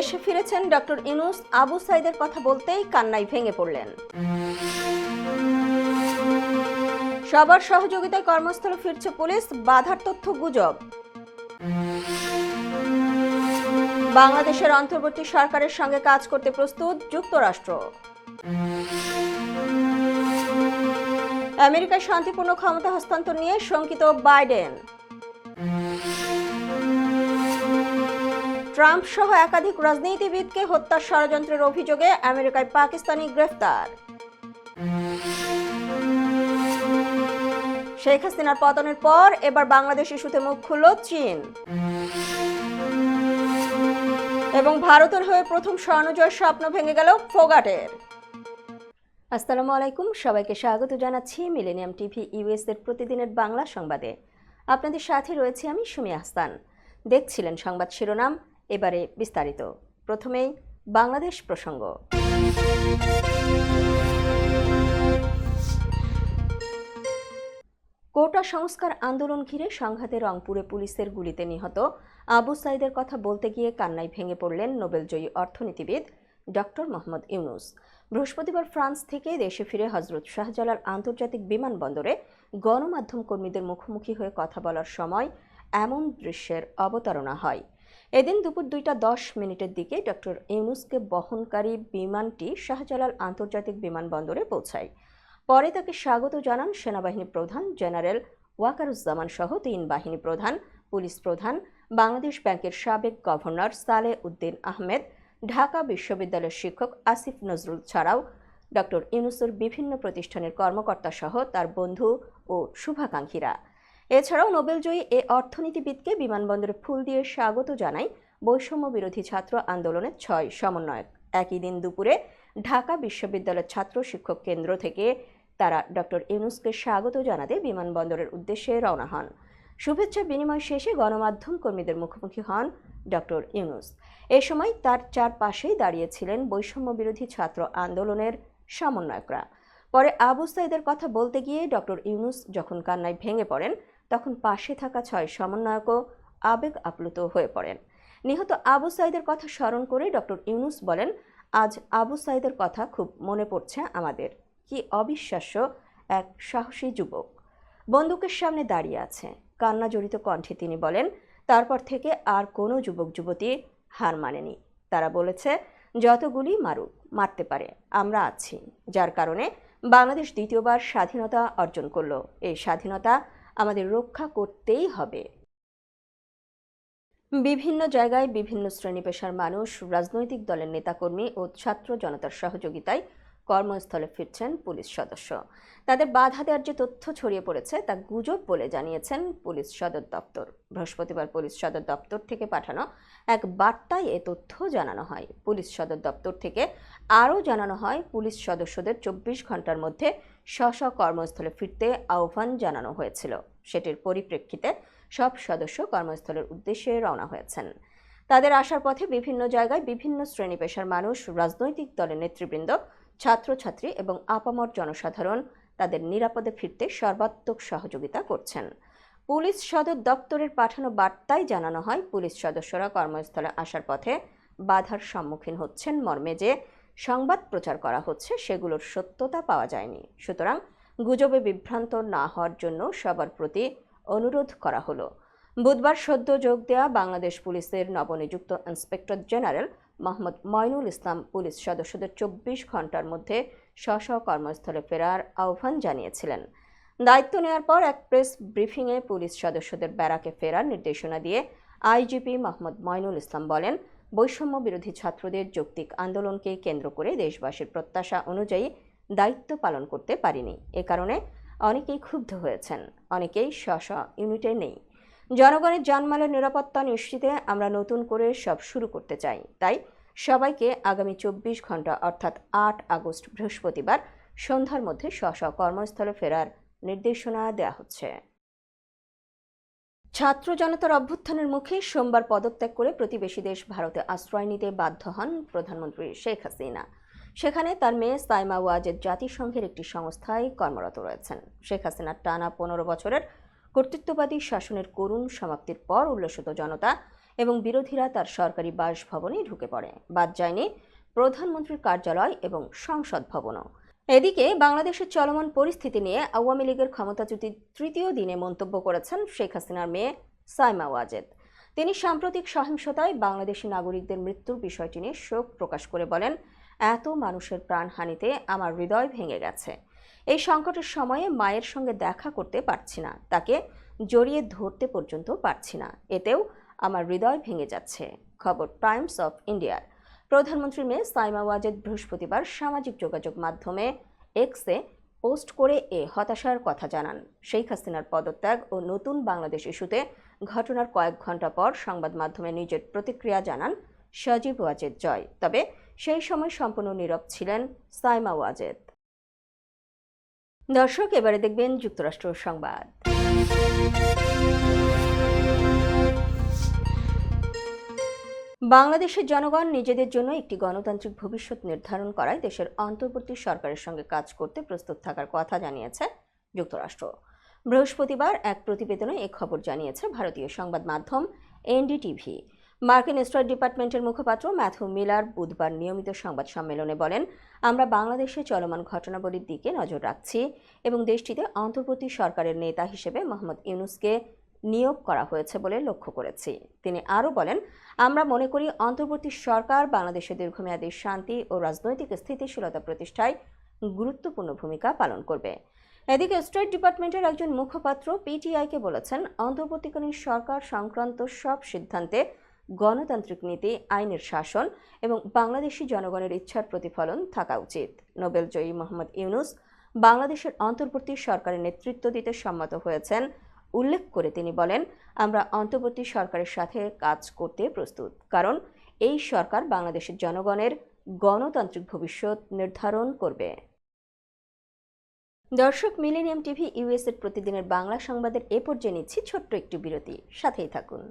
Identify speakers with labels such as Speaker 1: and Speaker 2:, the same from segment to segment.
Speaker 1: দেশে ফিরেছেন ডক্টর ইনুস আবু সাইদের কথা বলতেই কান্নায় ভেঙে পড়লেন। সবার সহযোগিতায় কর্মস্থলে ফিরছে পুলিশ, বাধার তথ্য গুজব। বাংলাদেশের অন্তর্বর্তী সরকারের সঙ্গে কাজ করতে প্রস্তুত যুক্তরাষ্ট্র। আমেরিকার শান্তিপূর্ণ ক্ষমতা হস্তান্তর নিয়ে শঙ্কিত বাইডেন। ট্রাম্প সহ একাধিক রাজনীতিবিদকে হত্যার ষড়যন্ত্রের অভিযোগে আমেরিকায় পাকিস্তানি গ্রেফতার। শেখ হাসিনার পতনের পর এবার বাংলাদেশ ইস্যুতে মুখ খুলল চীন। এবং ভারতের হয়ে প্রথম স্বর্ণজয়ের স্বপ্ন ভেঙে গেল ফোগাটের। আসসালামু আলাইকুম, সবাইকে স্বাগত জানাচ্ছি মিলেনিয়াম টিভি ইউএস এর প্রতিদিনের বাংলা সংবাদে। আপনাদের সাথে রয়েছে আমি সুমি আহসান। দেখছিলেন সংবাদ শিরোনাম এবারে বিস্তারিত। প্রথমেই বাংলাদেশ প্রসঙ্গ। কোটা সংস্কার আন্দোলন ঘিরে সংঘাতে রংপুরে পুলিশের গুলিতে নিহত আবু সাইদের কথা বলতে গিয়ে কান্নায় ভেঙে পড়লেন নোবেলজয়ী অর্থনীতিবিদ ডক্টর মোহাম্মদ ইউনুস। বৃহস্পতিবার ফ্রান্স থেকে দেশে ফিরে হজরত শাহজালাল আন্তর্জাতিক বিমানবন্দরে গণমাধ্যম কর্মীদের মুখোমুখি হয়ে কথা বলার সময় এমন দৃশ্যের অবতারণা হয়। এদিন দুপুর দুইটা দশ মিনিটের দিকে ডক্টর ইউনুসকে বহনকারী বিমানটি শাহজালাল আন্তর্জাতিক বিমানবন্দরে পৌঁছায়। পরে তাকে স্বাগত জানান সেনাবাহিনী প্রধান জেনারেল ওয়াকারুজ্জামান সহ তিন বাহিনী প্রধান, পুলিশ প্রধান, বাংলাদেশ ব্যাংকের সাবেক গভর্নর সালে উদ্দিন আহমেদ, ঢাকা বিশ্ববিদ্যালয়ের শিক্ষক আসিফ নজরুল ছাড়াও ডক্টর ইউনুসের বিভিন্ন প্রতিষ্ঠানের কর্মকর্তা সহ তার বন্ধু ও শুভাকাঙ্ক্ষীরা। এছাড়াও নোবেলজয়ী এ অর্থনীতিবিদকে বিমানবন্দরে ফুল দিয়ে স্বাগত জানায় বৈষম্য বিরোধী ছাত্র আন্দোলনের ছয় সমন্বয়ক। একই দিন দুপুরে ঢাকা বিশ্ববিদ্যালয়ের ছাত্র শিক্ষক কেন্দ্র থেকে তারা ডক্টর ইউনুসকে স্বাগত জানাতে বিমানবন্দরের উদ্দেশ্যে রওনা হন। শুভেচ্ছা বিনিময় শেষে গণমাধ্যম কর্মীদের মুখোমুখি হন ডক্টর ইউনুস। এ সময় তার চারপাশেই দাঁড়িয়েছিলেন বৈষম্য বিরোধী ছাত্র আন্দোলনের সমন্বয়করা। পরে আবু সাইদের কথা বলতে গিয়ে ডক্টর ইউনুস যখন কান্নায় ভেঙে পড়েন তখন পাশে থাকা ছয় সমন্বয়কও আবেগ আপ্লুত হয়ে পড়েন। নিহত আবু সাইদের কথা স্মরণ করে ডক্টর ইউনুস বলেন, আজ আবু সাইদের কথা খুব মনে পড়ছে আমাদের। কি অবিশ্বাস্য এক সাহসী যুবক। বন্দুকের সামনে দাঁড়িয়ে আছে। কান্না জড়িত কণ্ঠে তিনি বলেন, তারপর থেকে আর কোনো যুবক, যুবতী হার মানেনি। তারা বলেছে, যতগুলি মারুক, মারতে পারে। আমরা আছি। যার কারণে বাংলাদেশ দ্বিতীয়বার স্বাধীনতা অর্জন করল। এই স্বাধীনতা আমাদের রক্ষা করতেই হবে। বিভিন্ন জায়গায় বিভিন্ন শ্রেণি পেশার মানুষ, রাজনৈতিক দলের নেতাকর্মী ও ছাত্র জনতার সহযোগিতায় কর্মস্থলে ফিরছেন পুলিশ সদস্য। তাদের বাধা দেওয়ার যে তথ্য ছড়িয়ে পড়েছে, তা গুজব বলে জানিয়েছেন পুলিশ সদর দপ্তর। বৃহস্পতিবার পুলিশ সদর দপ্তর থেকে পাঠানো এক বার্তায় এ তথ্য জানানো হয়। পুলিশ সদর দপ্তর থেকে আরও জানানো হয়, পুলিশ সদস্যদের চব্বিশ ঘণ্টার মধ্যে স্ব স্ব কর্মস্থলে ফিরতে আহ্বান জানানো হয়েছিল। সেটির পরিপ্রেক্ষিতে সব সদস্য কর্মস্থলের উদ্দেশ্যে রওনা হয়েছেন। তাদের আসার পথে বিভিন্ন জায়গায় বিভিন্ন শ্রেণি পেশার মানুষ, রাজনৈতিক দলের নেতৃবৃন্দ, ছাত্রছাত্রী এবং আপামর জনসাধারণ তাদের নিরাপদে ফিরতে সর্বাত্মক সহযোগিতা করছেন। পুলিশ সদর দপ্তরের পাঠানো বার্তায় জানানো হয়, পুলিশ সদস্যরা কর্মস্থলে আসার পথে বাধার সম্মুখীন হচ্ছেন মর্মে যে সংবাদ প্রচার করা হচ্ছে, সেগুলোর সত্যতা পাওয়া যায়নি। সুতরাং গুজবে বিভ্রান্ত না হওয়ার জন্য সবার প্রতি অনুরোধ করা হলো। বুধবার সদ্য যোগ দেয়া বাংলাদেশ পুলিশের নবনিযুক্ত inspector general Mohammad Moinul Islam police সদস্যদের চব্বিশ ঘণ্টার মধ্যে স্ব কর্মস্থলে ফেরার আহ্বান জানিয়েছিলেন। দায়িত্ব নেওয়ার পর এক প্রেস ব্রিফিংয়ে পুলিশ সদস্যদের ব্যারাকে ফেরার নির্দেশনা দিয়ে আইজিপি মোহাম্মদ ময়নুল ইসলাম বলেন বৈষম্য বিরোধী ছাত্রদের যৌক্তিক আন্দোলনকে কেন্দ্র করে দেশবাসীর প্রত্যাশা অনুযায়ী দায়িত্ব পালন করতে পারিনি। এ কারণে অনেকেই ক্ষুব্ধ হয়েছেন, অনেকেই স্ব স্ব ইউনিটে নেই। জনগণের জানমালের নিরাপত্তা নিশ্চিতে আমরা নতুন করে সব শুরু করতে চাই। তাই সবাইকে আগামী চব্বিশ ঘণ্টা অর্থাৎ আট আগস্ট বৃহস্পতিবার সন্ধ্যার মধ্যে স্ব স্ব কর্মস্থলে ফেরার নির্দেশনা দেওয়া হচ্ছে। ছাত্র জনতার অভ্যুত্থানের মুখে সোমবার পদত্যাগ করে প্রতিবেশী দেশ ভারতে আশ্রয় নিতে বাধ্য হন প্রধানমন্ত্রী শেখ হাসিনা। সেখানে তার মেয়ে সাইমা ওয়াজেদ জাতিসংঘের একটি সংস্থায় কর্মরত রয়েছেন। শেখ হাসিনার টানা পনেরো বছরের কর্তৃত্ববাদী শাসনের করুণ সমাপ্তির পর উল্লসিত জনতা এবং বিরোধীরা তার সরকারি বাসভবনে ঢুকে পড়ে। বাদ যায়নি প্রধানমন্ত্রীর কার্যালয় এবং সংসদ ভবনও। এদিকে বাংলাদেশের চলমান পরিস্থিতি নিয়ে আওয়ামী লীগের ক্ষমতাচ্যুতির তৃতীয় দিনে মন্তব্য করেছেন শেখ হাসিনার মেয়ে সাইমা ওয়াজেদ। তিনি সাম্প্রতিক সহিংসতায় বাংলাদেশি নাগরিকদের মৃত্যুর বিষয়টি নিয়ে শোক প্রকাশ করে বলেন, এত মানুষের প্রাণহানিতে আমার হৃদয় ভেঙে গেছে। এই সংকটের সময়ে মায়ের সঙ্গে দেখা করতে পারছি না, তাকে জড়িয়ে ধরতে পর্যন্ত পারছি না। এতেও আমার হৃদয় ভেঙে যাচ্ছে। খবর টাইমস অফ ইন্ডিয়ার প্রধানমন্ত্রী মেয়ে সাইমা ওয়াজেদ বৃহস্পতিবার সামাজিক যোগাযোগ মাধ্যমে এক্সে পোস্ট করে এ হতাশার কথা জানান। শেখ হাসিনার পদত্যাগ ও নতুন বাংলাদেশ ইস্যুতে ঘটনার কয়েক ঘণ্টা পর সংবাদ মাধ্যমে নিজের প্রতিক্রিয়া জানান সজীব ওয়াজেদ জয়। তবে সেই সময় সম্পূর্ণ নীরব ছিলেন সাইমা ওয়াজেদ। দর্শক, এবারে দেখবেন যুক্তরাষ্ট্র সংবাদ। বাংলাদেশের জনগণ নিজেদের জন্য একটি গণতান্ত্রিক ভবিষ্যৎ নির্ধারণ করায় দেশের অন্তর্বর্তী সরকারের সঙ্গে কাজ করতে প্রস্তুত থাকার কথা জানিয়েছে যুক্তরাষ্ট্র। বৃহস্পতিবার এক প্রতিবেদনে এ খবর জানিয়েছে ভারতীয় সংবাদ মাধ্যম এনডিটিভি। মার্কিন স্টেট ডিপার্টমেন্টের মুখপাত্র ম্যাথু মিলার বুধবার নিয়মিত সংবাদ সম্মেলনে বলেন, আমরা বাংলাদেশে চলমান ঘটনাবলীর দিকে নজর রাখছি এবং দেশটিতে অন্তর্বর্তী সরকারের নেতা হিসেবে মোহাম্মদ ইউনুসকে নিয়োগ করা হয়েছে বলে লক্ষ্য করেছি। তিনি আরও বলেন, আমরা মনে করি অন্তর্বর্তী সরকার বাংলাদেশের দীর্ঘমেয়াদী শান্তি ও রাজনৈতিক স্থিতিশীলতা প্রতিষ্ঠায় গুরুত্বপূর্ণ ভূমিকা পালন করবে। এদিকে স্টেট ডিপার্টমেন্টের একজন মুখপাত্র পিটিআইকে বলেছেন, অন্তর্বর্তীকালীন সরকার সংক্রান্ত সব সিদ্ধান্তে গণতান্ত্রিক নীতি, আইনের শাসন এবং বাংলাদেশি জনগণের ইচ্ছার প্রতিফলন থাকা উচিত। নোবেল জয়ী মোহাম্মদ ইউনুস বাংলাদেশের অন্তর্বর্তী সরকারের নেতৃত্ব দিতে সম্মত হয়েছেন। উল্লেখ করে তিনি বলেন, আমরা অন্তর্বর্তী সরকারের সাথে কাজ করতে প্রস্তুত। কারণ এই সরকার বাংলাদেশের জনগণের গণতান্ত্রিক ভবিষ্যৎ নির্ধারণ করবে। দর্শক, মিলেনিয়াম টিভি ইউএস এর প্রতিদিনের বাংলা সংবাদের এ পর্যায়ে নিচ্ছি ছোট্ট একটি বিরতি। সাথেই থাকুন।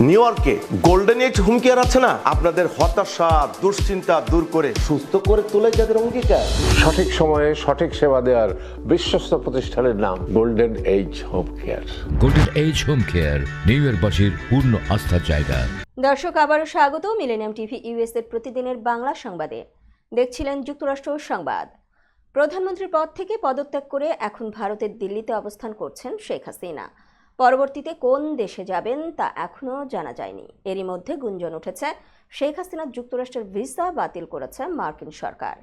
Speaker 2: নিউ ইয়র্কে গোল্ডেন এজ হোম কেয়ার আছে না? আপনাদের হতাশা দুশ্চিন্তা দূর করে সুস্থ করে তোলে যাদের অঙ্গীকার।
Speaker 3: সঠিক সময়ে সঠিক সেবা দেওয়ার বিশ্বস্ত প্রতিষ্ঠানের নাম golden age home care
Speaker 4: golden age home care new ইয়র্কবাসীর পূর্ণ আস্থার জায়গা।
Speaker 1: দর্শক আবারও স্বাগত মিলেনিয়াম টিভি ইউএস এর প্রতিদিনের বাংলা সংবাদে। দেখছিলেন যুক্তরাষ্ট্র সংবাদ। প্রধানমন্ত্রীর পদ থেকে পদত্যাগ করে এখন ভারতের দিল্লিতে অবস্থান করছেন শেখ হাসিনা। পরবর্তীতে কোন দেশে যাবেন তা এখনও জানা যায়নি। এরই মধ্যে গুঞ্জন উঠেছে, শেখ হাসিনা যুক্তরাষ্ট্রের ভিসা বাতিল করেছে মার্কিন সরকার।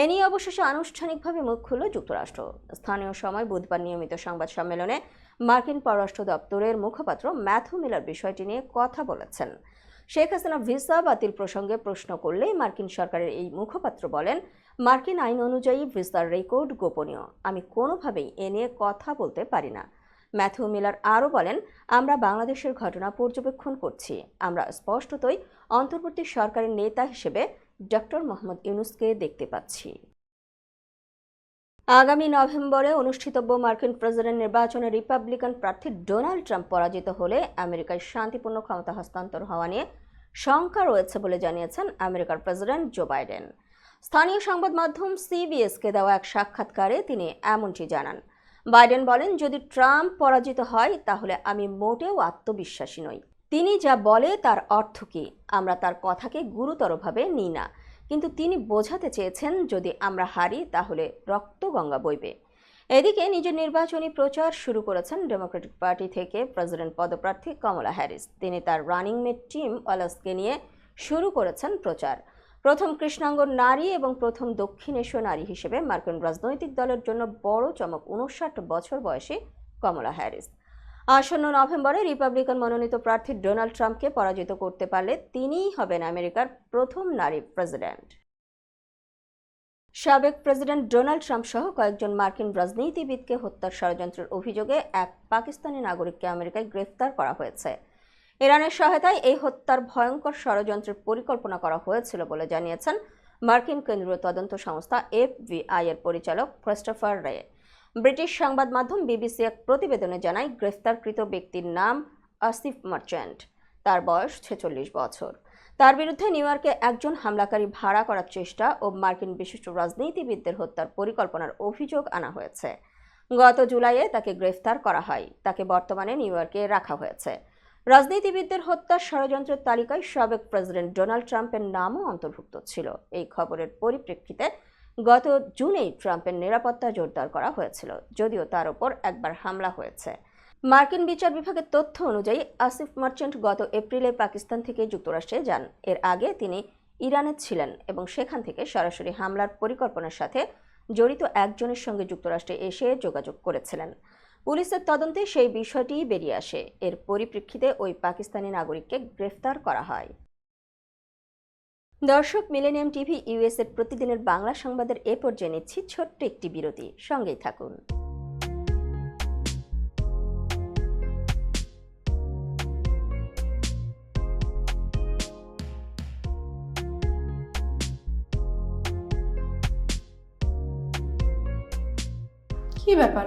Speaker 1: এ নিয়ে অবশেষে আনুষ্ঠানিকভাবে মুখ খুলল যুক্তরাষ্ট্র। স্থানীয় সময় বুধবার নিয়মিত সংবাদ সম্মেলনে মার্কিন পররাষ্ট্র দপ্তরের মুখপাত্র ম্যাথু মিলার বিষয়টি নিয়ে কথা বলেছেন। শেখ হাসিনা ভিসা বাতিল প্রসঙ্গে প্রশ্ন করলেই মার্কিন সরকারের এই মুখপাত্র বলেন, মার্কিন আইন অনুযায়ী ভিসার রেকর্ড গোপনীয়। আমি কোনোভাবেই এ নিয়ে কথা বলতে পারি না। ম্যাথু মিলার আরও বলেন, আমরা বাংলাদেশের ঘটনা পর্যবেক্ষণ করছি। আমরা স্পষ্টতই অন্তর্বর্তী সরকারের নেতা হিসেবে ডক্টর মোহাম্মদ ইউনুসকে দেখতে পাচ্ছি। আগামী নভেম্বরে অনুষ্ঠিতব্য মার্কিন প্রেসিডেন্ট নির্বাচনে রিপাবলিকান প্রার্থী ডোনাল্ড ট্রাম্প পরাজিত হলে আমেরিকায় শান্তিপূর্ণ ক্ষমতা হস্তান্তর হওয়া নিয়ে শঙ্কা রয়েছে বলে জানিয়েছেন আমেরিকার প্রেসিডেন্ট জো বাইডেন। স্থানীয় সংবাদ মাধ্যম সিবিএসকে দেওয়া এক সাক্ষাৎকারে তিনি এমনটি জানান বাইডেন বলেন, যদি ট্রাম্প পরাজিত হয়, তাহলে আমি মোটেও আত্মবিশ্বাসী নই। তিনি যা বলে, তার অর্থ কী? আমরা তার কথাকে গুরুতরভাবে নিই না। কিন্তু তিনি বোঝাতে চেয়েছেন, যদি আমরা হারি, তাহলে রক্তগঙ্গা বইবে। এদিকে নিজের নির্বাচনী প্রচার শুরু করেছেন ডেমোক্রেটিক পার্টি থেকে প্রেসিডেন্ট পদপ্রার্থী কমলা হ্যারিস। তিনি তার রানিং মেট টিম ওয়ালাসকে নিয়ে শুরু করেছেন প্রচার। প্রথম কৃষ্ণাঙ্গ নারী এবং প্রথম দক্ষিণ এশীয় নারী হিসেবে মার্কিন রাজনৈতিক দলের জন্য বড় চমক উনষাট বছর বয়সী কমলা হ্যারিস। আসন্ন নভেম্বরে রিপাবলিকান মনোনীত প্রার্থী ডোনাল্ড ট্রাম্পকে পরাজিত করতে পারলে তিনিই হবেন আমেরিকার প্রথম নারী প্রেসিডেন্ট। সাবেক প্রেসিডেন্ট ডোনাল্ড ট্রাম্প সহ কয়েকজন মার্কিন রাজনীতিবিদকে হত্যার ষড়যন্ত্রের অভিযোগে এক পাকিস্তানি নাগরিককে আমেরিকায় গ্রেফতার করা হয়েছে। ইরানের সহায়তায় এই হত্যার ভয়ঙ্কর ষড়যন্ত্রের পরিকল্পনা করা হয়েছিল বলে জানিয়েছেন মার্কিন কেন্দ্রীয় তদন্ত সংস্থা এফবিআই এর পরিচালক ক্রিস্টোফার রে। ব্রিটিশ সংবাদ মাধ্যম বিবিসি এক প্রতিবেদনে জানায়, গ্রেফতারকৃত ব্যক্তির নাম আসিফ মার্চেন্ট। তার বয়স ছেচল্লিশ বছর। তার বিরুদ্ধে নিউ ইয়র্কে একজন হামলাকারী ভাড়া করার চেষ্টা ও মার্কিন বিশিষ্ট রাজনীতিবিদদের হত্যার পরিকল্পনার অভিযোগ আনা হয়েছে। গত জুলাইয়ে তাকে গ্রেফতার করা হয়। তাকে বর্তমানে নিউ ইয়র্কে রাখা হয়েছে। রাজনীতিবিদদের হত্যার ষড়যন্ত্রের তালিকায় সাবেক প্রেসিডেন্ট ডোনাল্ড ট্রাম্পের নামও অন্তর্ভুক্ত ছিল। এই খবরের পরিপ্রেক্ষিতে গত জুনেই ট্রাম্পের নিরাপত্তা জোরদার করা হয়েছিল, যদিও তার ওপর একবার হামলা হয়েছে। মার্কিন বিচার বিভাগের তথ্য অনুযায়ী, আসিফ মার্চেন্ট গত এপ্রিলে পাকিস্তান থেকে যুক্তরাষ্ট্রে যান। এর আগে তিনি ইরানে ছিলেন এবং সেখান থেকে সরাসরি হামলার পরিকল্পনার সাথে জড়িত একজনের সঙ্গে যুক্তরাষ্ট্রে এসে যোগাযোগ করেছিলেন। পুলিশের তদন্তে সেই বিষয়টি বেরিয়ে আসে। এর পরিপ্রেক্ষিতে ওই পাকিস্তানি নাগরিককে গ্রেফতার করা হয়। দর্শক, মিলেনিয়াম টিভি ইউএস এর প্রতিদিনের বাংলা সংবাদের এ পর্যায়ে নিচ্ছি ছোট্ট একটি বিরতি। সঙ্গেই থাকুন।
Speaker 5: কি ব্যাপার?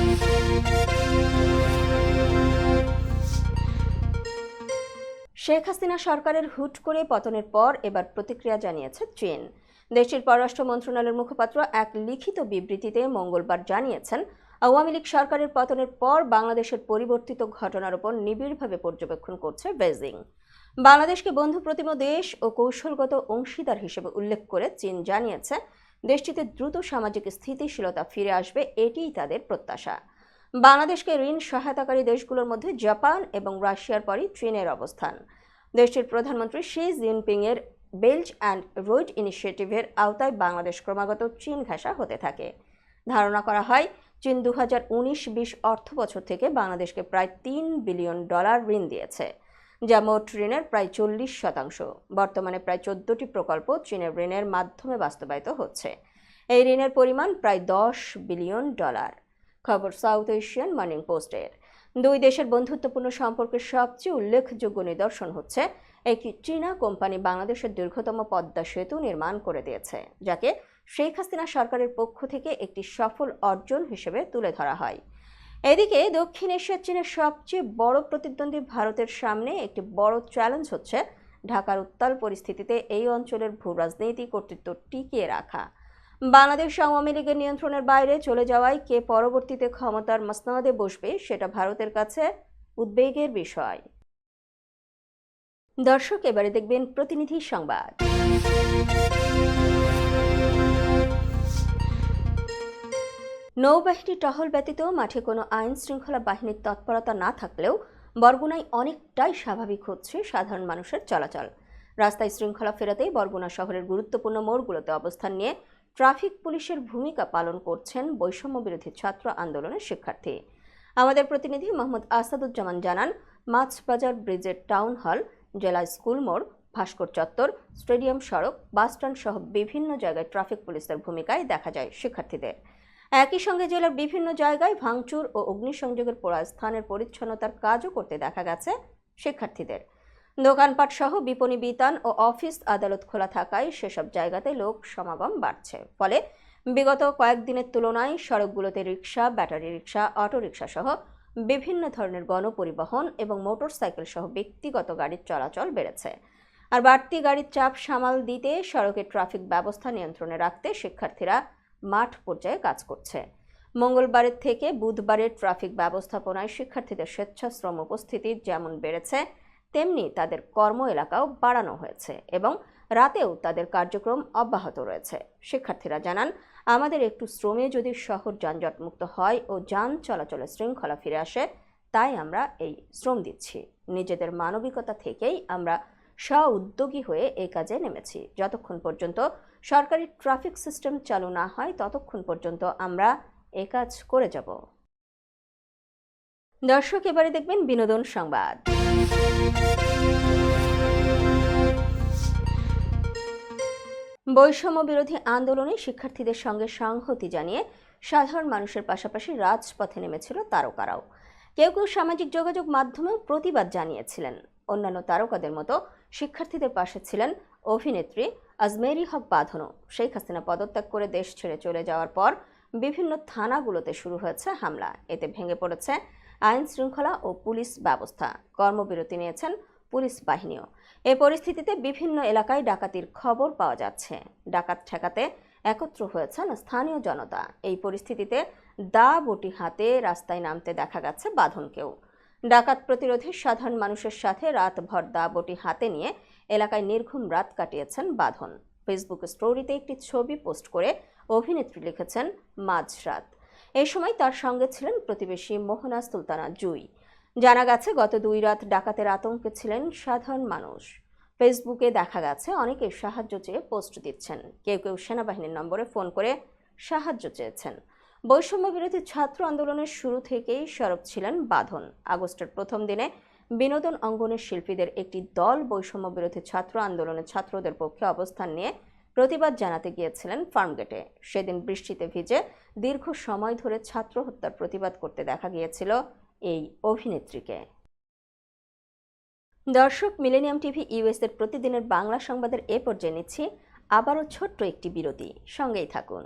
Speaker 1: শেখ হাসিনা সরকারের হুট করে পতনের পর এবার প্রতিক্রিয়া জানিয়েছে চীন। দেশটির পররাষ্ট্র মন্ত্রণালয়ের মুখপাত্র এক লিখিত বিবৃতিতে মঙ্গলবার জানিয়েছেন, আওয়ামী লীগ সরকারের পতনের পর বাংলাদেশের পরিবর্তিত ঘটনার উপর নিবিড়ভাবে পর্যবেক্ষণ করছে বেজিং বাংলাদেশকে বন্ধু প্রতিম দেশ ও কৌশলগত অংশীদার হিসেবে উল্লেখ করে চীন জানিয়েছে, দেশটিতে দ্রুত সামাজিক স্থিতিশীলতা ফিরে আসবে, এটিই তাদের প্রত্যাশা। বাংলাদেশকে ঋণ সহায়তাকারী দেশগুলোর মধ্যে জাপান এবং রাশিয়ার পরই চীনের অবস্থান। দেশটির প্রধানমন্ত্রী শি জিনপিং এর বেল্ট অ্যান্ড রোড ইনিশিয়েটিভের আওতায় বাংলাদেশ ক্রমাগত চীন ঘেঁষা হতে থাকে। ধারণা করা হয়, চীন দু হাজার উনিশ বিশ অর্থ বছর থেকে বাংলাদেশকে প্রায় তিন বিলিয়ন ডলার ঋণ দিয়েছে, যা মোট ঋণের প্রায় চল্লিশ শতাংশ। বর্তমানে প্রায় চোদ্দটি প্রকল্প চীনের ঋণের মাধ্যমে বাস্তবায়িত হচ্ছে। এই ঋণের পরিমাণ প্রায় দশ বিলিয়ন ডলার। খবর সাউথ এশিয়ান মর্নিং পোস্টের। দুই দেশের বন্ধুত্বপূর্ণ সম্পর্কের সবচেয়ে উল্লেখযোগ্য নিদর্শন হচ্ছে, একটি চীনা কোম্পানি বাংলাদেশের দীর্ঘতম পদ্মা সেতু নির্মাণ করে দিয়েছে, যাকে শেখ হাসিনা সরকারের পক্ষ থেকে একটি সফল অর্জন হিসেবে তুলে ধরা হয়। এদিকে দক্ষিণ এশিয়ার চীনের সবচেয়ে বড় প্রতিদ্বন্দ্বী ভারতের সামনে একটি বড় চ্যালেঞ্জ হচ্ছে, ঢাকার উত্তাল পরিস্থিতিতে এই অঞ্চলের ভূ রাজনৈতিক কর্তৃত্ব টিকিয়ে রাখা। বাংলাদেশ আওয়ামী লীগের নিয়ন্ত্রণের বাইরে চলে যাওয়ায় কে পরবর্তীতে ক্ষমতার মসনদে বসবে সেটা ভারতের কাছে উদ্বেগের বিষয়। দর্শক, এবারে দেখবেন প্রতিনিধি সংবাদ। নৌবাহিনী টহল ব্যতীত মাঠে কোনো আইন শৃঙ্খলা বাহিনীর তৎপরতা না থাকলেও বরগুনায় অনেকটাই স্বাভাবিক হচ্ছে সাধারণ মানুষের চলাচল। রাস্তায় শৃঙ্খলা ফেরাতে বরগুনা শহরের গুরুত্বপূর্ণ মোড়গুলোতে অবস্থান নিয়ে ট্রাফিক পুলিশের ভূমিকা পালন করছেন বৈষম্য বিরোধী ছাত্র আন্দোলনের শিক্ষার্থী। আমাদের প্রতিনিধি মোহাম্মদ আসাদুজ্জামান জানান, মাছবাজার ব্রিজের টাউন হল, জেলা স্কুল মোড়, ভাস্কর চত্বর, স্টেডিয়াম সড়ক বাসস্ট্যান্ড সহ বিভিন্ন জায়গায় ট্রাফিক পুলিশের ভূমিকায় দেখা যায় শিক্ষার্থীদের। একই সঙ্গে জেলার বিভিন্ন জায়গায় ভাঙচুর ও অগ্নিসংযোগের পোড়া স্থানের পরিচ্ছন্নতার কাজও করতে দেখা গেছে শিক্ষার্থীদের। দোকানপাট সহ বিপণী বিতান ও অফিস আদালত খোলা থাকায় সেসব জায়গাতে লোক সমাগম বাড়ছে। ফলে বিগত কয়েকদিনের তুলনায় সড়কগুলোতে রিক্সা ব্যাটারি রিক্সা অটোরিকশা সহ বিভিন্ন ধরনের গণপরিবহন এবং মোটরসাইকেল সহ ব্যক্তিগত গাড়ির চলাচল বেড়েছে। আর বাড়তি গাড়ির চাপ সামাল দিতে সড়কের ট্রাফিক ব্যবস্থা নিয়ন্ত্রণে রাখতে শিক্ষার্থীরা মাঠ পর্যায়ে কাজ করছে। মঙ্গলবারের থেকে বুধবারের ট্রাফিক ব্যবস্থাপনায় শিক্ষার্থীদের স্বেচ্ছাশ্রম উপস্থিতি যেমন বেড়েছে তেমনি তাদের কর্ম এলাকাও বাড়ানো হয়েছে এবং রাতেও তাদের কার্যক্রম অব্যাহত রয়েছে। শিক্ষার্থীরা জানান, আমাদের একটু শ্রমে যদি শহর যানজটমুক্ত হয় ও যান চলাচলে শৃঙ্খলা ফিরে আসে, তাই আমরা এই শ্রম দিচ্ছি। নিজেদের মানবিকতা থেকেই আমরা স্ব উদ্যোগী হয়ে এই কাজে নেমেছি। যতক্ষণ পর্যন্ত সরকারি ট্রাফিক সিস্টেম চালু না হয়, ততক্ষণ পর্যন্ত আমরা এ কাজ করে যাব। দর্শক, এবারে দেখবেন বিনোদন সংবাদ। বৈষম্য বিরোধী আন্দোলনে শিক্ষার্থীদের সঙ্গে সংহতি জানিয়ে সাধারণ মানুষের পাশাপাশি রাজপথে নেমেছিল তারকারাও। কেউ কেউ সামাজিক যোগাযোগ মাধ্যমেও প্রতিবাদ জানিয়েছিলেন। অন্যান্য তারকাদের মতো শিক্ষার্থীদের পাশে ছিলেন অভিনেত্রী আজমেরি হক বাঁধনও। শেখ হাসিনা পদত্যাগ করে দেশ ছেড়ে চলে যাওয়ার পর বিভিন্ন থানাগুলোতে শুরু হয়েছে হামলা। এতে ভেঙে পড়েছে আইন শৃঙ্খলা ও পুলিশ ব্যবস্থা। কর্মবিরতি নিয়েছেন পুলিশ বাহিনীও। এ পরিস্থিতিতে বিভিন্ন এলাকায় ডাকাতির খবর পাওয়া যাচ্ছে। ডাকাত ঠেকাতে একত্র হয়েছেন স্থানীয় জনতা। এই পরিস্থিতিতে দা বটি হাতে রাস্তায় নামতে দেখা গেছে বাঁধনকেও। ডাকাত প্রতিরোধে সাধারণ মানুষের সাথে রাতভর দা বটি হাতে নিয়ে এলাকায় নির্ঘুম রাত কাটিয়েছেন বাঁধন। ফেসবুক স্টোরিতে একটি ছবি পোস্ট করে অভিনেত্রী লিখেছেন, মাঝরাত। এই সময় তার সঙ্গে ছিলেন প্রতিবেশী মোহনা সুলতানা জুই। জানা গেছে, গত দুই রাত ডাকাতের আতঙ্কে ছিলেন সাধারণ মানুষ। ফেসবুকে দেখা গেছে, অনেকে সাহায্য চেয়ে পোস্ট দিচ্ছেন। কেউ কেউ সেনাবাহিনীর নম্বরে ফোন করে সাহায্য চেয়েছেন। বৈষম্য বিরোধী ছাত্র আন্দোলনের শুরু থেকেই সরব ছিলেন বাঁধন। আগস্টের প্রথম দিনে বিনোদন অঙ্গনের শিল্পীদের একটি দল বৈষম্য বিরোধী ছাত্র আন্দোলনের ছাত্রদের পক্ষে অবস্থান নিয়ে প্রতিবাদ জানাতে গিয়েছিলেন ফার্মগেটে। সেদিন বৃষ্টিতে ভিজে দীর্ঘ সময় ধরে ছাত্র হত্যার প্রতিবাদ করতে দেখা গিয়েছিল এই অভিনেত্রীকে। দর্শক, মিলেনিয়াম টিভি ইউএসের প্রতিদিনের বাংলা সংবাদের এ পর্যায়ে নিচ্ছি আবারও ছোট্ট একটি বিরতি। সঙ্গেই থাকুন।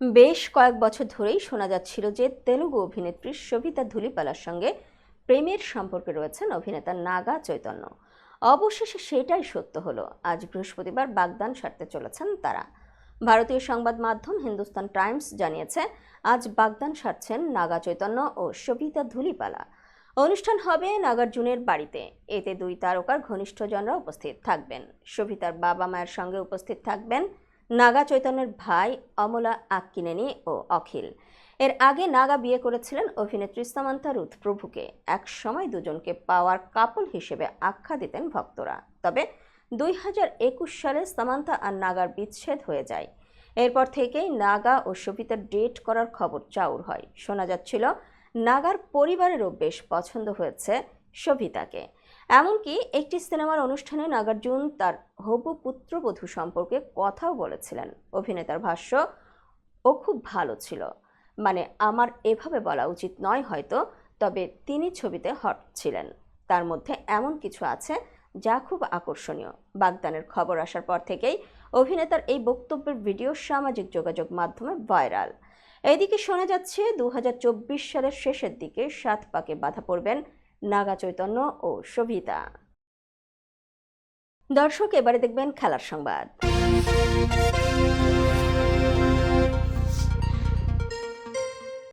Speaker 1: বেশ কয়েক বছর ধরেই শোনা যাচ্ছিল যে তেলুগু অভিনেত্রী সবিতা ধুলিপালার সঙ্গে প্রেমের সম্পর্কে রয়েছেন অভিনেতা নাগা চৈতন্য। অবশেষে সেটাই সত্য হলো। আজ বৃহস্পতিবার বাগদান সারতে চলেছেন তারা। ভারতীয় সংবাদ মাধ্যম হিন্দুস্তান টাইমস জানিয়েছে, আজ বাগদান সারছেন নাগা চৈতন্য ও সবিতা ধুলিপালা। অনুষ্ঠান হবে নাগার্জুনের বাড়িতে। এতে দুই তারকার ঘনিষ্ঠজনরা উপস্থিত থাকবেন। সবিতার বাবা মায়ের সঙ্গে উপস্থিত থাকবেন নাগা চৈতন্যের ভাই অমলা আক্কিনেনি ও অখিল। এর আগে নাগা বিয়ে করেছিলেন অভিনেত্রী সামান্তা রুথ প্রভুকে। এক সময় দুজনকে পাওয়ার কাপল হিসেবে আখ্যা দিতেন ভক্তরা। তবে দুই হাজার একুশ সালে সামান্তা আর নাগার বিচ্ছেদ হয়ে যায়। এরপর থেকেই নাগা ও সবিতার ডেট করার খবর চাউর হয়। শোনা যাচ্ছিল, নাগার পরিবারেরও বেশ পছন্দ হয়েছে সবিতাকে। এমনকি একটি সিনেমার অনুষ্ঠানে নাগার্জুন তার হবু পুত্রবধূ সম্পর্কে কথাও বলেছিলেন। অভিনেতার ভাষ্য, ও খুব ভালো ছিল। মানে আমার এভাবে বলা উচিত নয় হয়তো, তবে তিনি ছবিতে হট ছিলেন। তার মধ্যে এমন কিছু আছে যা খুব আকর্ষণীয়। বাগদানের খবর আসার পর থেকেই অভিনেতার এই বক্তব্যের ভিডিও সামাজিক যোগাযোগ মাধ্যমে ভাইরাল। এদিকে শোনা যাচ্ছে দু হাজার চব্বিশ সালের শেষের দিকে সাত পাকে বাধা পড়বেন নাগা চৈতন্য ও সবিতা। দর্শক, এবারে দেখবেন খেলার সংবাদ।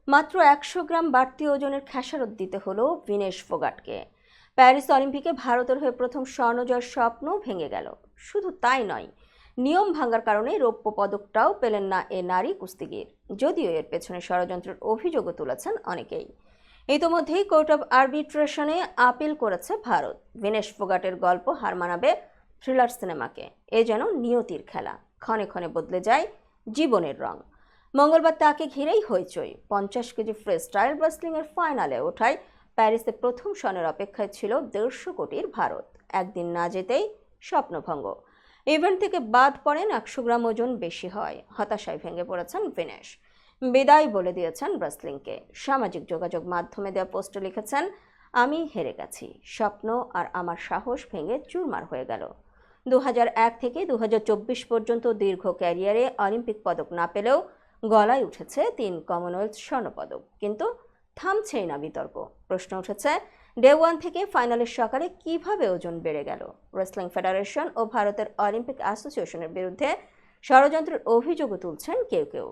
Speaker 1: মাত্র একশো গ্রাম বাড়তি ওজনের খেসারত দিতে হলো বিনেশ ফোগাটকে। প্যারিস অলিম্পিকে ভারতের হয়ে প্রথম স্বর্ণজয়ের স্বপ্ন ভেঙে গেল। শুধু তাই নয়, নিয়ম ভাঙার কারণে রৌপ্য পদকটাও পেলেন না এ নারী কুস্তিগির। যদিও এর পেছনে ষড়যন্ত্রের অভিযোগও তুলেছেন অনেকেই। ইতোমধ্যেই কোর্ট অফ আরবিট্রেশনে আপিল করেছে ভারত। বিনেশ ফোগাটের গল্প হার মানাবে থ্রিলার সিনেমাকে। এ যেন নিয়তির খেলা। ক্ষণে ক্ষণে বদলে যায় জীবনের রং। মঙ্গলবার তাকে ঘিরেই হইচই। পঞ্চাশ কেজি ফ্রি স্টাইল এর ফাইনালে ওঠায় প্যারিসে প্রথম স্বর্ণের অপেক্ষায় ছিল দেড়শো কোটির ভারত। একদিন না যেতেই স্বপ্নভঙ্গ। ইভেন্ট থেকে বাদ পড়েন একশো গ্রাম ওজন বেশি হয়। হতাশায় ভেঙে পড়েছেন ভিনেশ। বিদায় বলে দিয়েছেন ব্রাসলিংকে সামাজিক যোগাযোগ মাধ্যমে দেওয়া পোস্টে লিখেছেন, আমি হেরে গেছি। স্বপ্ন আর আমার সাহস ভেঙে চুরমার হয়ে গেল। দু হাজার এক থেকে দু হাজার চব্বিশ পর্যন্ত দীর্ঘ ক্যারিয়ারে অলিম্পিক পদক না পেলেও গলায় উঠেছে তিন কমনওয়েলথ স্বর্ণপদক। কিন্তু থামছেই না বিতর্ক। প্রশ্ন উঠেছে ডে ওয়ান থেকে ফাইনালের সকালে কীভাবে ওজন বেড়ে গেল? রেসলিং ফেডারেশন ও ভারতের অলিম্পিক অ্যাসোসিয়েশনের বিরুদ্ধে ষড়যন্ত্রের অভিযোগও তুলছেন কেউ কেউ।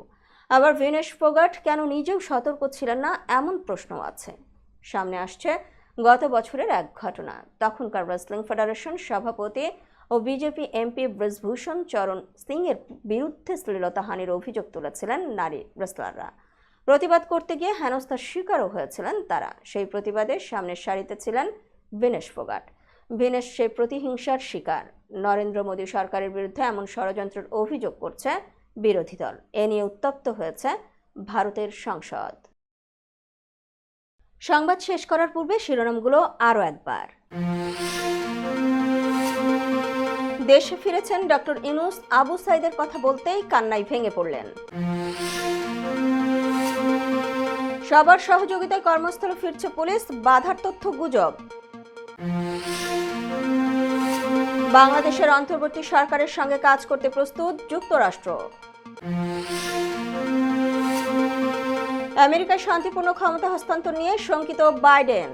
Speaker 1: আবার ভিনেশ ফোগাট, কেন নিজেও সতর্ক ছিলেন না এমন প্রশ্নও আছে। সামনে আসছে গত বছরের এক ঘটনা। তখনকার রেসলিং ফেডারেশন সভাপতি ও বিজেপি এমপি ব্রজভূষণ চরণ সিং এর বিরুদ্ধে শ্লীলতাহানির অভিযোগ তুলেছিলেন নারী রেসলাররা প্রতিবাদ করতে গিয়ে হেনস্থার শিকারও হয়েছিলেন তারা। সেই প্রতিবাদের সামনের সারিতে ছিলেন বিনেশ ফোগাট। বিনেশ সেই প্রতিহিংসার শিকার। নরেন্দ্র মোদী সরকারের বিরুদ্ধে এমন ষড়যন্ত্রের অভিযোগ করছে বিরোধী দল। এ নিয়ে উত্তপ্ত হয়েছে ভারতের সংসদ। সংবাদ শেষ করার পূর্বে শিরোনামগুলো আরও একবার। দেশে ফিরেছেন ডক্টর ইনুস আবু সাইদের কথা বলতেই কান্নায় ভেঙে পড়লেন। সবার সহযোগিতায় কর্মস্থলে ফিরছে পুলিশ। বাধার তথ্য গুজব। বাংলাদেশের অন্তর্বর্তী সরকারের সঙ্গে কাজ করতে প্রস্তুত যুক্তরাষ্ট্র। আমেরিকায় শান্তিপূর্ণ ক্ষমতা হস্তান্তর নিয়ে শঙ্কিত বাইডেন।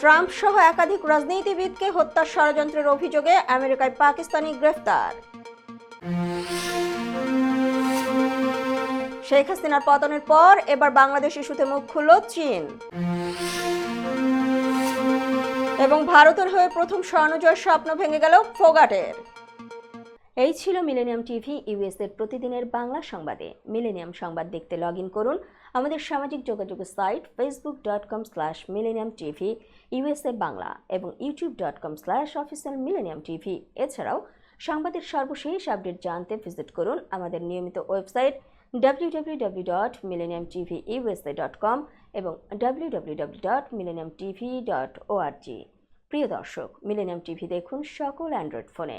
Speaker 1: ট্রাম্প সহ একাধিক রাজনীতিবিদকে হত্যার ষড়যন্ত্রের অভিযোগে আমেরিকায় পাকিস্তানি গ্রেফতার। শেখ হাসিনার পতনের পর এবার বাংলাদেশ ইস্যুতে মুখ খুলল চীন। এবং ভারতের হয়ে প্রথম স্বর্ণজয়ের স্বপ্ন ভেঙে গেল ফোগাটের। এই ছিল মিলেনিয়াম টিভি ইউএস এর প্রতিদিনের বাংলা সংবাদে। মিলেনিয়াম সংবাদ দেখতে লগ ইন করুন। আমাদের সামাজিক যোগাযোগের site Facebook dot com slash Millennium TV USA Bangla এবং YouTube dot com slash official Millennium TV এছাড়াও সংবাদের সর্বশেষ আপডেট জানতে ভিজিট করুন আমাদের নিয়মিত ওয়েবসাইট www.millenniumtviusa.com এবং www.millenniumtv.org প্রিয় দর্শক, মিলেনিয়াম টিভি দেখুন সকল অ্যান্ড্রয়েড ফোনে।